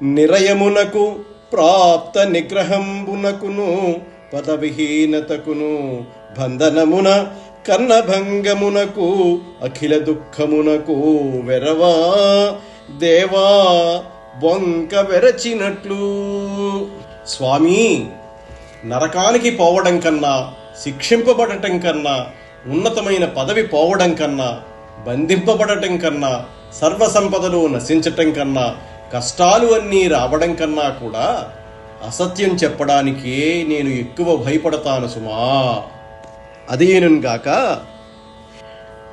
నిరయమునకు ప్రాప్త నిగ్రహంబునకును పదవిహీనతకును బంధనమున కర్ణభంగమునకు అఖిల దుఃఖమునకు వెరవా దేవా బొంక వెరచినట్లు. స్వామి నరకానికి పోవడం కన్నా శిక్షింపబడటం కన్నా ఉన్నతమైన పదవి పోవడం కన్నా బంధింపబడటం కన్నా సర్వసంపదలు నశించటం కన్నా కష్టాలు అన్నీ రావడం కన్నా కూడా అసత్యం చెప్పడానికే నేను ఎక్కువ భయపడతాను సుమా. అదేనుగాక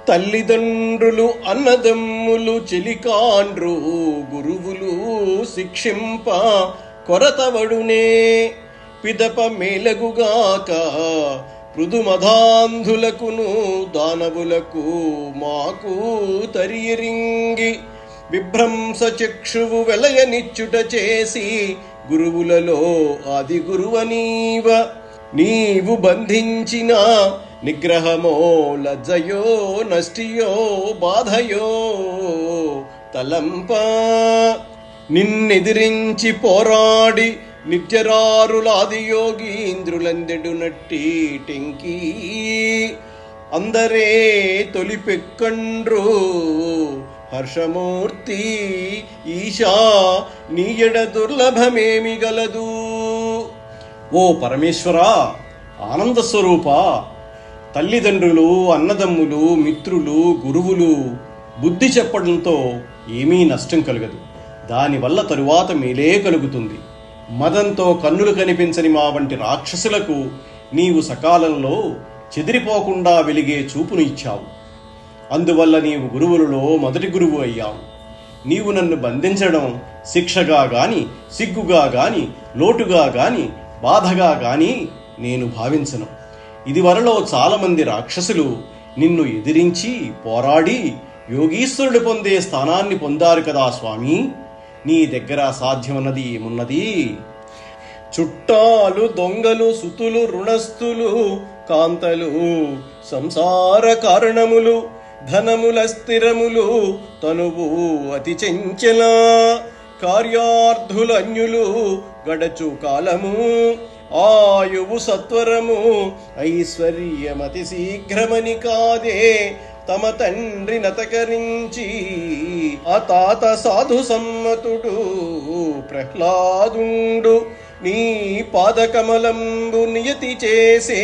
తల్లిదండ్రులు అన్నదమ్ములు చెలికాండ్రు గురువులు శిక్షింప కొరతవడునే పిదప మేలగుగాక మృదుమధాంధులకును దానవులకు మాకు తరియరింగి విభ్రంసచక్షువు వెలయనిచ్చుట చేసి గురువులలో ఆది గురువనీవ. నీవు బంధించిన నిగ్రహమో లజ్జయో నష్టియో బాధయో తలంప. నిన్నెదిరించి పోరాడి నిత్యరారులాది యోగీంద్రులందెడు నట్టి టెంకీ. అందరే తొలిపెక్కండ్రు హర్షమూర్తి ఈశా నీయడ దుర్లభమేమి గలదు ఓ పరమేశ్వరా ఆనంద స్వరూప తల్లిదండ్రులు అన్నదమ్ములు మిత్రులు గురువులు బుద్ధి చెప్పడంతో ఏమీ నష్టం కలగదు దానివల్ల తరువాత మేలే కలుగుతుంది మదంతో కన్నులు కనిపించని మా వంటి రాక్షసులకు నీవు సకాలంలో చెదిరిపోకుండా వెలిగే చూపును ఇచ్చావు అందువల్ల నీవు గురువులలో మొదటి గురువు అయ్యావు. నీవు నన్ను బంధించడం శిక్షగా గాని సిగ్గుగా గాని లోటుగా గాని బాధగా గాని నేను భావించను. ఇదివరలో చాలామంది రాక్షసులు నిన్ను ఎదిరించి పోరాడి యోగీశ్వరుడు పొందే స్థానాన్ని పొందారు కదా స్వామి. నీ దగ్గర సాధ్యమన్నది ఏమున్నది? చుట్టాలు దొంగలు సుతులు రుణస్థులు కాంతలు సంసార కారణములు ధనముల స్థిరములు తనువు అతి చెంచల. కార్యార్థులన్యులు గడచు కాలము ఆయువు సత్వరము ఐశ్వర్యమతి శీఘ్రమని కాదే. తమ తండ్రి నతకరించి ఆ తాత సాధు సమ్మతుడు ప్రహ్లాదుండు. నీ పాదకమలంబు నియతి చేసే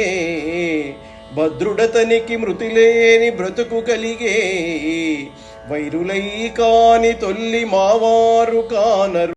భద్రుడతనికి మృతి లేని బ్రతుకు కలిగే వైరులై కాని తొల్లి మావారు కానరు.